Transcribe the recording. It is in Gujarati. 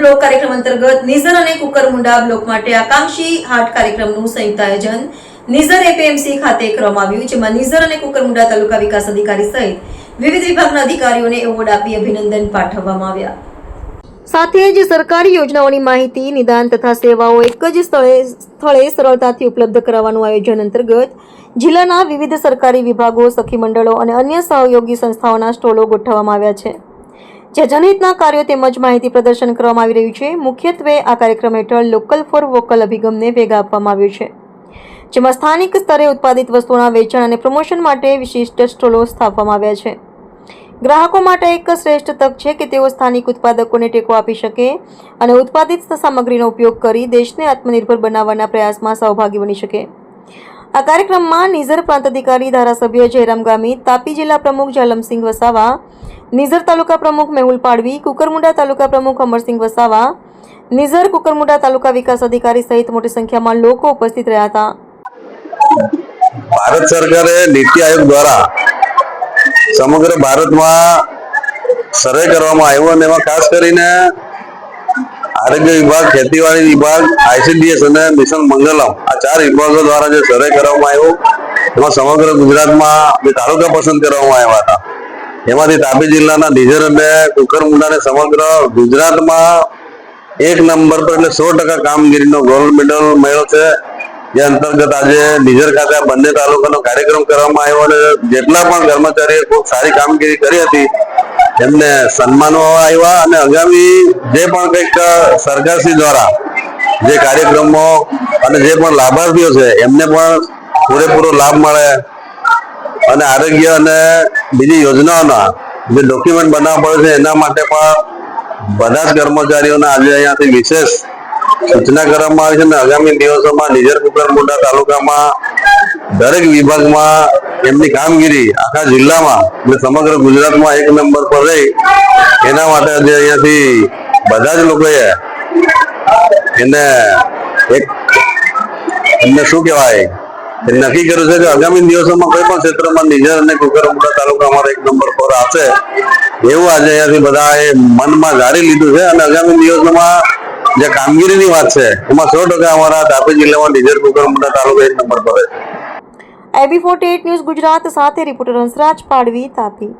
બ્લોક કાર્યક્રમ અંતર્ગત નિઝર અને કુકરમુંડા બ્લોક માટે આકાંક્ષી હાટ કાર્યક્રમનું સંયુક્ત આયોજન નિઝર એપીએમસી ખાતે કરવામાં આવ્યું, જેમાં નિઝર અને કુકરમુંડા તાલુકા વિકાસ અધિકારી સહિત વિવિધ વિભાગના અધિકારીઓને એવોર્ડ આપી અભિનંદન પાઠવવામાં આવ્યા. સાથે જ સરકારી યોજનાઓની માહિતી, નિદાન તથા સેવાઓ એક જ સ્થળે સ્થળે સરળતાથી ઉપલબ્ધ કરાવવાનું આયોજન અંતર્ગત જિલ્લાના વિવિધ સરકારી વિભાગો, સખી મંડળો અને અન્ય સહયોગી સંસ્થાઓના સ્ટોલો ગોઠવવામાં આવ્યા છે. જે જનહિતના કાર્યો તેમજ માહિતી પ્રદર્શન કરવામાં આવી રહ્યું છે, મુખ્યત્વે આ કાર્યક્રમ હેઠળ લોકલ ફોર વોકલ અભિગમને વેગ આપવામાં આવ્યો છે. જેમાં સ્થાનિક સ્તરે ઉત્પાદિત વસ્તુઓના વેચાણ અને પ્રમોશન માટે વિશિષ્ટ સ્ટોલો સ્થાપવામાં આવ્યા છે. ગ્રાહકો માટે એક શ્રેષ્ઠ તક છે કે તેઓ સ્થાનિક ઉત્પાદકોને ટેકો આપી શકે અને ઉત્પાદિત સામગ્રીનો ઉપયોગ કરી દેશને આત્મનિર્ભર બનાવવાના પ્રયાસમાં સહભાગી બની શકે. આ કાર્યક્રમમાં નિઝર પ્રાંત અધિકારી, ધારાસભ્ય જયરામ ગામી, તાપી જિલ્લા પ્રમુખ જાલમસિંહ વસાવા, નિઝર તાલુકા પ્રમુખ મેહુલ પાડવી, કુકરમુંડા તાલુકા પ્રમુખ અમરસિંહ વસાવા, નિઝર કુકરમુંડા તાલુકા વિકાસ અધિકારી સહિત મોટી સંખ્યામાં લોકો ઉપસ્થિત રહ્યા હતા. ભારત સરકારે નીતિ આયોગ દ્વારા સમગ્ર ભારતમાં સર્વે કરવામાં આવ્યો અને એમાં ખાસ કરીને આરોગ્ય વિભાગ, ખેતીવાડી વિભાગ, આઈસીડીએસ અને મિશન મંગલમ આ ચાર વિભાગો દ્વારા જે સર્વે કરવામાં આવ્યો, એમાં સમગ્ર ગુજરાતમાં જે તાલુકા પસંદ કરવામાં આવ્યા હતા. એમાંથી તાપી જિલ્લાના ડીઝર અને કુકરમુંડાને સમગ્ર ગુજરાતમાં એક નંબર પર એટલે સો ટકા કામગીરીનો ગોલ્ડ મેડલ મળ્યો છે. જે અંતર્ગત આજે ડીઝર ખાતે બંને તાલુકાનો કાર્યક્રમ કરવામાં આવ્યો અને જેટલા પણ કર્મચારીએ ખૂબ સારી કામગીરી કરી હતી એમને સન્માનો આવ્યા અને આગામી જે પણ કંઈક સરકારશ્રી દ્વારા જે કાર્યક્રમો અને જે પણ લાભાર્થીઓ છે, એમને પણ પૂરેપૂરો લાભ મળે અને આરોગ્ય અને બીજી યોજનાઓના જે ડોક્યુમેન્ટ બનાવવા પડે છે, એના માટે પણ બધા જ કર્મચારીઓને આજે અહીંયાથી વિશેષ સૂચના કરવામાં આવી છે અને આગામી દિવસોમાં નિઝર કુકરમુંડા તાલુકામાં દરેક વિભાગમાં એમની કામગીરી આખા જિલ્લામાં સમગ્ર ગુજરાતમાં એક નંબર પર રહી. એના માટે આજે અહીંયાથી બધા જ લોકોએ એને એક એમને શું કહેવાય? નક્કી કર્યું છે કે આગામી દિવસોમાં કોઈ પણ ક્ષેત્રમાં નિઝર અને કુકરમુંડા તાલુકા અમારો એક નંબર પર આવશે. એવું આજે અહીંયાથી બધા એ મનમાં જાળી લીધું છે અને આગામી દિવસોમાં જે કામગીરીની વાત છે, એમાં સો ટકા અમારા તાપી જિલ્લામાં નિઝર કુકરમુંડા તાલુકા એક નંબર પર છે આઈબી ફોર્ટી ન્યૂઝ ગુજરાત સાથે રિપોર્ટર હંસરાજ પાડવી તાપી.